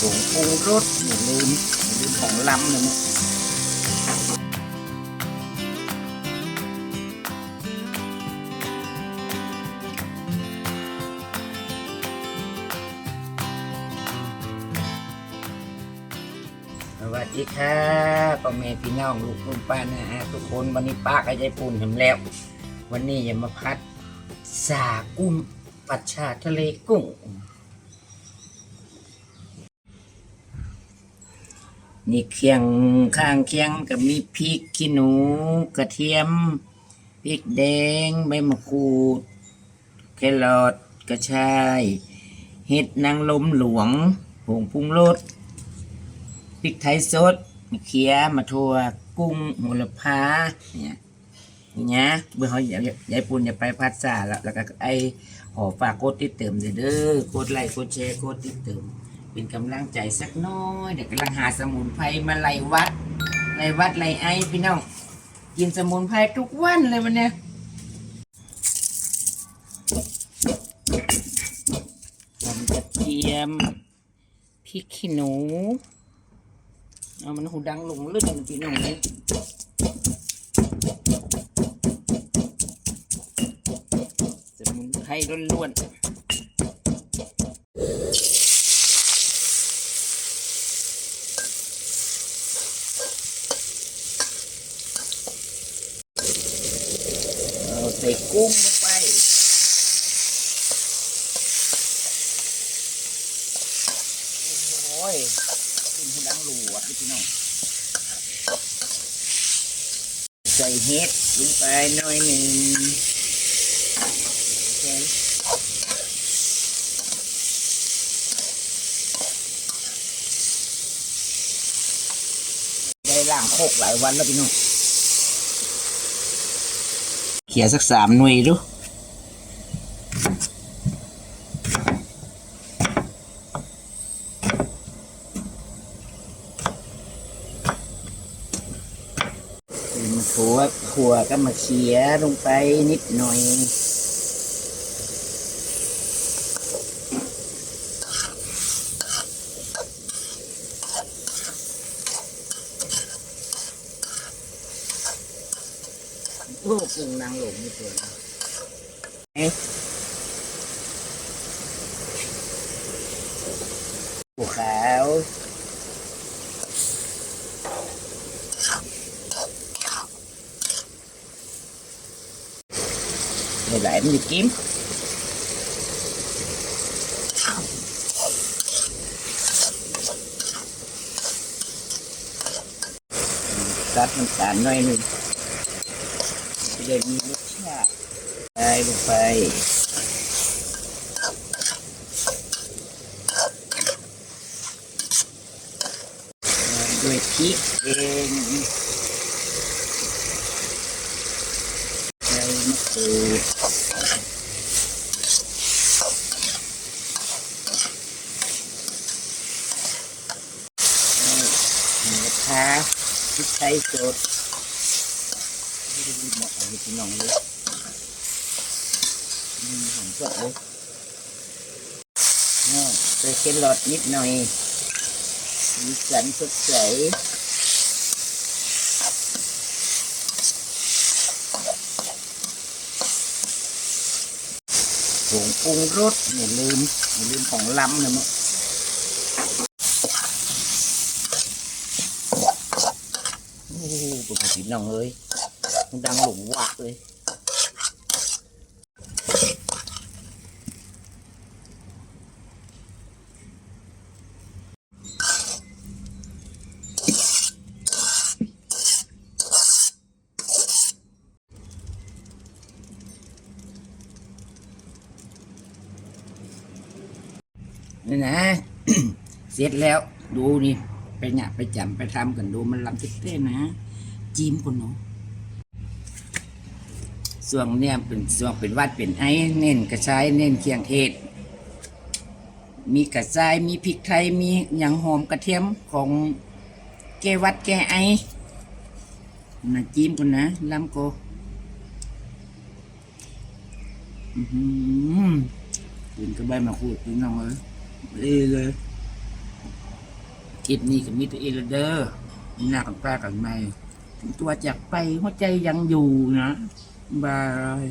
ผงปรุงรสอย่าลืมอย่าลืมของล้ำนะมุกสวัสดีค่ะพ่อแม่พี่น้องลูกลุงป้านะฮะทุกคนวันนี้ป้ากับยายปูนเห็นแล้ว วันนี้อย่ามาพัดสากุ้งปัดชาทะเลกุ้ง นี่เคียงข้างเคียงกับมีพริกขี้หนูกระเทียมพริกแดงใบมะกรูดแครอทกระชายเห็ดนางลมหลวงผงปรุงรสพริกไทยสดมะเขือมะทั่วกุ้งโหระพาเนี่ยนี่นะเบื่อเขาอยากยาปุ่นอย่าไปพัดซาแล้วแล้วก็ไอขอฝากกดติดเติมเด้อเด้อกดไลค์กดแชร์กดติดเติม เป็นกำลังใจสักน้อยเดี๋ยวกำลังหาสมุนไพรมาไล่วัดไล่วัดไล่ไอพี่น้องกินสมุนไพรทุกวันเลยวันเนี้ยหอมกระเทียมพริกขี้หนูเอามันหูดังหลงลื่นพี่น้องเลยสมุนไพรล้วนๆ เอาใส่กุ้งลงไปโอ้ยกุ้งหูดังหลวดพี่น้องใส่เห็ดลงไปหน่อยหนึ่งได้ล่างโคกหลายวันแล้วพี่น้อง ขียสักสามหน่วยดูมาถั่วถั่วก็มาเขียลงไปนิดหน่อย โอ้กุ้งนางหลงนี่ตัวนะเอ๊ะปูขาวไม่ไหลมันจะกินตัดมัน้ำตาลหน่อยหนึ่ง ได้มีรสชาติใส่ลงไปด้วยพริกเองใส่มะกรูดนะคะพริกไทยสดเหมาะกับพี่น้องเลยสด เลยนี่ใส่แครอทนิดหน่อยมีสันสดใสผงปรุงรสอย่าลืมอย่าลืมของล้ำนะมั้งโอ้โหปกติน้องเอ้ย ดังหลงวักเลยนี่นะ เสร็จแล้วดูนี่ไปเนี่ยไปจำไปทำกันดูมันลำเต้นๆนะ จิ้มคนเนาะ ส่วนเนี่ยเป็นส่วนเป็นวัดเป็นไอ้เน้นกระชายเน้นเคียงเทศ มีกระชายมีพริกไทยมีหยังหอมกระเทียมของแกวัดแกไอนะจิ้มกันนะลำโกอือหือกินกับใบมะกรูดพี่น้องเอ้ยดีเลยคลิปนี้ก็มีตัวเอลเดอร์หน้ากันป้ากันไม่ตัวจากไปหัวใจยังอยู่นะ บาย